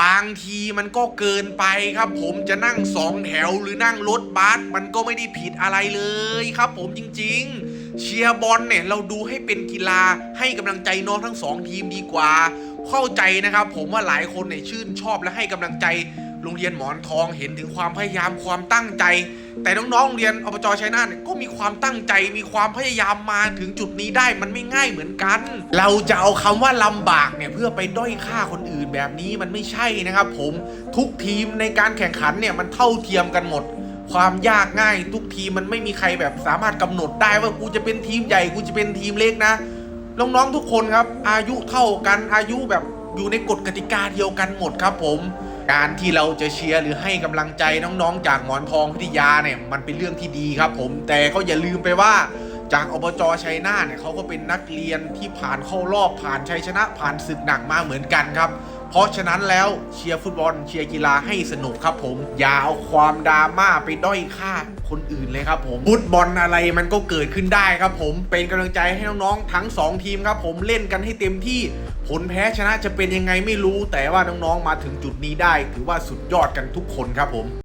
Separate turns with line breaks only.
บางทีมันก็เกินไปครับ ผมจะนั่งสองแถวหรือนั่งรถบัสมันก็ไม่ได้ผิดอะไรเลยครับผมจริง ๆ เชียร์บอลเนี่ยเราดูให้เป็นกีฬาให้กำลังใจน้องทั้งสองทีมดีกว่า เข้าใจนะครับ ผมว่าหลายคนเนี่ยชื่นชอบและให้กำลังใจ โรงเรียนหมอนทองเห็นถึงความพยายามความตั้งใจ แต่น้องๆโรงเรียนอบจชัยนาทก็มีความตั้งใจมีความพยายามมาถึงจุดนี้ได้มันไม่ง่ายเหมือนกัน เราจะเอาคำว่าลำบากเนี่ยเพื่อไปด้อยค่าคนอื่นแบบนี้มันไม่ใช่นะครับ ผมทุกทีมในการแข่งขันเนี่ยมันเท่าเทียมกันหมดความยากง่ายทุกทีมมันไม่มีใครแบบสามารถกำหนดได้ว่ากูจะเป็นทีมใหญ่กูจะเป็นทีมเล็กนะน้องๆทุกคนครับ อายุเท่ากันอายุแบบ อยู่ในกฎกติกาเดียวกันหมดครับผม การที่เราจะเชียร์หรือให้กำลังใจน้องๆ จากหมอนทองพิทยาเนี่ยมันเป็นเรื่องที่ดีครับผม แต่ก็อย่าลืมไปว่าจากอบจชัยนาทเนี่ยเขาก็เป็นนักเรียนที่ผ่านเข้ารอบผ่านชัยชนะผ่านศึกหนักมาเหมือนกันครับ เพราะฉะนั้นแล้วเชียร์ฟุตบอลเชียร์กีฬาให้สนุกครับผม อย่าเอาความดราม่าไปด้อยค่า คนอื่นเลยครับผมฟุตบอลอะไรมันก็เกิดขึ้นได้ครับผมเป็นกำลังใจให้น้องๆทั้งสองทีมครับผมเล่นกันให้เต็มที่ผลแพ้ชนะจะเป็นยังไงไม่รู้ แต่ว่าน้องๆมาถึงจุดนี้ได้ ถือว่าสุดยอดกันทุกคนครับผม